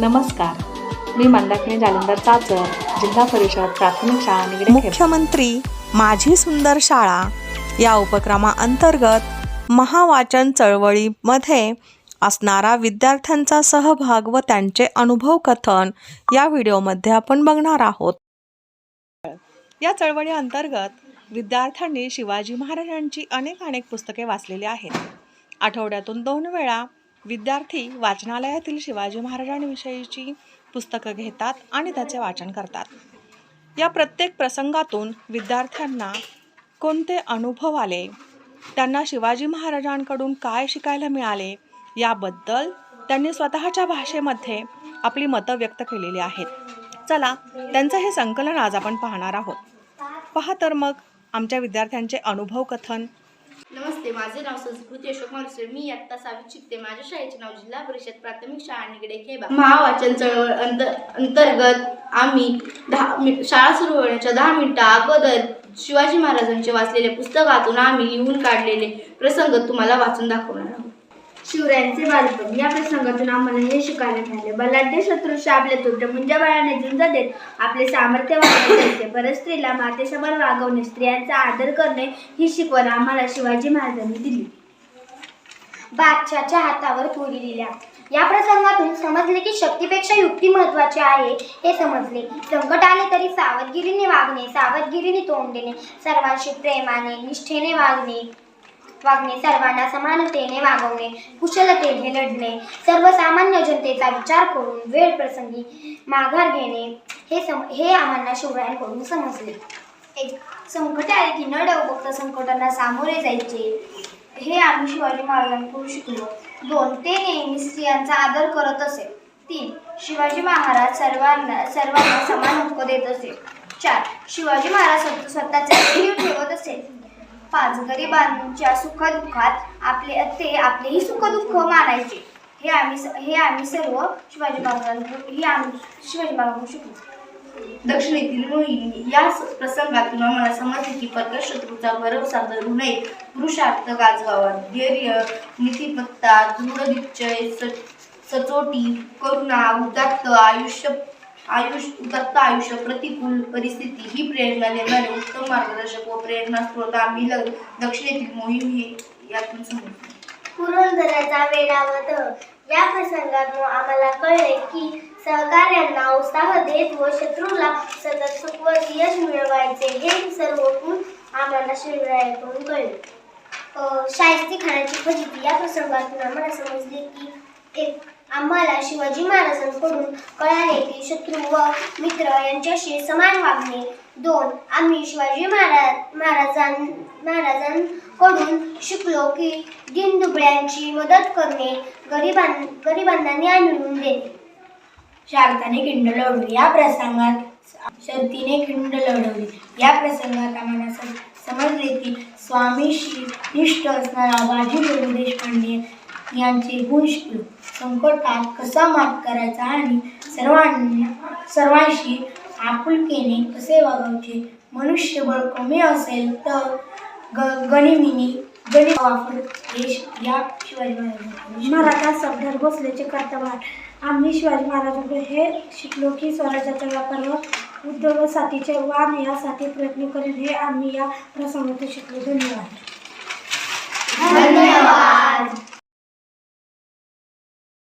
नमस्कार. मी मंदाकिनी जालिंदर चाचर जिल्हा परिषद प्राथमिक शाळा निगडी मुख्यमंत्री माझी सुंदर शाळा या उपक्रमाअंतर्गत महावाचन चळवळीमध्ये असणारा विद्यार्थ्यांचा सहभाग व त्यांचे अनुभव कथन या व्हिडिओमध्ये आपण बघणार आहोत. या चळवळी अंतर्गत विद्यार्थ्यांनी शिवाजी महाराजांची अनेक अनेक पुस्तके वाचलेली आहेत. आठवड्यातून दोन वेळा विद्यार्थी वाचनालयातील शिवाजी महाराजांविषयीची पुस्तकं घेतात आणि त्याचे वाचन करतात. या प्रत्येक प्रसंगातून विद्यार्थ्यांना कोणते अनुभव आले? त्यांना शिवाजी महाराजांकडून काय शिकायला मिळाले? याबद्दल त्यांनी स्वतःच्या भाषेमध्ये आपली मतं व्यक्त केलेली आहेत. चला त्यांचं हे संकलन आज आपण पाहणार आहोत. पहा तर मग आमच्या विद्यार्थ्यांचे अनुभव कथन नमस्ते माझे नाव संस्कृती अशोक मालुसरे. मी आत्ता सावित शिकते. माझ्या शाळेचे नाव जिल्हा परिषद प्राथमिक शाळा निगडे खेबा महावाचन चळवळ अंत अंतर्गत आम्ही दहा शाळा सुरू होण्याच्या दहा मिनिटा अगोदर शिवाजी महाराजांचे वाचलेले पुस्तकातून आम्ही लिहून काढलेले प्रसंग तुम्हाला वाचून दाखवणार आहोत. शिवरायांचे बालपण. या प्रसंगातून आम्हाला हे शिकायला मिळाले. बलाढ्य शत्रूशी आपले तुट्ट मुंजाबळाने झुंज देत आपले सामर्थ्य वाढवण्याचे परस्त्रीला मातेसमोर वागवणे स्त्रियांचा आदर करणे ही शिकवण आम्हाला शिवाजी महाराजांनी दिली. बादशाच्या हातावर तुरी दिल्या या प्रसंगातून समजले की शक्तीपेक्षा युक्ती महत्वाची आहे हे समजले. संकट आले तरी सावधगिरीने वागणे सावधगिरीने तोंड देणे सर्वांशी प्रेमाने निष्ठेने वागणे. वागणे सर्वांना समानतेने वागवणे कुशलतेने लढणे सर्वसामान्य जनतेचा विचार करून वेळ प्रसंगी माघार घेणे हे सम हे आम्हाला शिवरायांकडून समजले. एक संकट आले की न बघता संकटांना सामोरे जायचे. हे आम्ही शिवाजी महाराजांकडून शिकलो. दोन ते नेहमी स्त्रियांचा आदर करत असे. तीन शिवाजी महाराज सर्वांना सर्वांना समान हक्क देत असे. चार शिवाजी महाराज स्वत- स्वतःचे जीव ठेवत असे. पाच गरिबांच्या सुखदुःखात आपले ते आपलेही सुखदुःख मानायचे. हे आम्ही स- हे आम्ही सर्व शिवाजी महाराजांकडून हे आम्ही शिवाजी महाराजांकडून शिकलो. दक्षिणेतील मोहिनी या स- प्रसंगातून आम्हाला समजले की परकर शत्रूचा भरवसा धरू नये पुरुषार्थ गाजवावा. धैर्य नीतिमत्ता दृढनिश्चय स- सचोटी करुणा उदात्त आयुष्य आयुष्य दत्त आयुष्य प्रतिकूल परिस्थिती ही प्रेरणा देणारे उत्तम मार्गदर्शक व प्रेरणा स्रोत. आम्ही ल- दक्षिणेतील मोहीम हे यातून समजतो पुरंदराचा वेळावत या प्रसंगातून आम्हाला कळले की सहकार्यांना उत्साह देत व शत्रूला सतत सुखवत यश मिळवायचे हे सर्व गुण आम्हाला शिवरायांकडून कळले. अ, शाहिस्ती खानाची फजिती या प्रसंगातून आम्हाला समजले की एक आम्हाला शिवाजी महाराजांकडून कळाले की शत्रू व मित्र यांच्याशी समान वागणे. दोन आम्ही शिवाजी महाराज महाराजां महाराजांकडून शिकलो की दिनदुबळ्यांची मदत करणे गरिबां गरिबांना न्याय मिळवून देणे. शारदाने खिंड लढवली. या प्रसंगात शर्तीने खिंड लढवली. या प्रसंगात आम्हाला सम- समजले की स्वामीशी निष्ठ असणारा बाजी देशपांडे यांचे गुण शिकलो संकटात कसा मात करायचा आणि सर्वांना सर्वांशी आपुलकीने कसे वागायचे? मनुष्यबळ कमी असेल तर ग गणिमिनी गणित वापर देश या शिवाजी महाराजांकडून मराठा सरदार भोसलेचे कर्तव्य. आम्ही शिवाजी महाराजांकडे हे शिकलो की स्वराज्याचा व्यापार व उद्योगासाठीचे वाण यासाठी प्रयत्न करेन हे आम्ही या प्रसंगातून शिकलो. धन्यवाद. धन्यवाद.